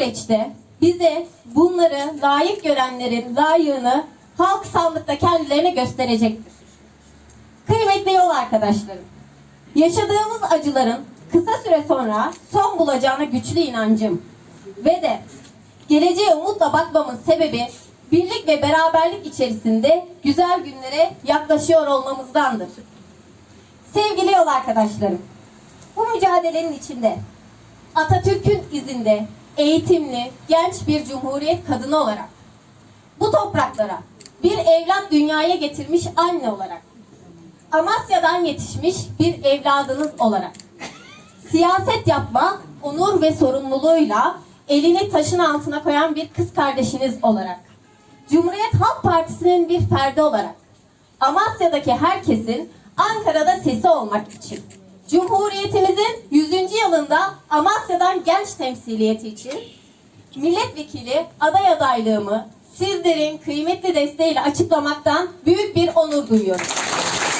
süreçte bize bunları layık görenlerin layığını halk sandıkta kendilerine gösterecektir. Kıymetli yol arkadaşlarım, yaşadığımız acıların kısa süre sonra son bulacağına güçlü inancım ve de geleceğe umutla bakmamın sebebi birlik ve beraberlik içerisinde güzel günlere yaklaşıyor olmamızdandır. Sevgili yol arkadaşlarım, bu mücadelenin içinde Atatürk'ün izinde eğitimli, genç bir cumhuriyet kadını olarak bu topraklara bir evlat dünyaya getirmiş anne olarak Amasya'dan yetişmiş bir evladınız olarak siyaset yapma onur ve sorumluluğuyla elini taşın altına koyan bir kız kardeşiniz olarak Cumhuriyet Halk Partisi'nin bir ferdi olarak Amasya'daki herkesin Ankara'da sesi olmak için Cumhuriyetimizin 100. yılında Amasya'dan genç temsiliyeti için milletvekili aday adaylığımı sizlerin kıymetli desteğiyle açıklamaktan büyük bir onur duyuyorum.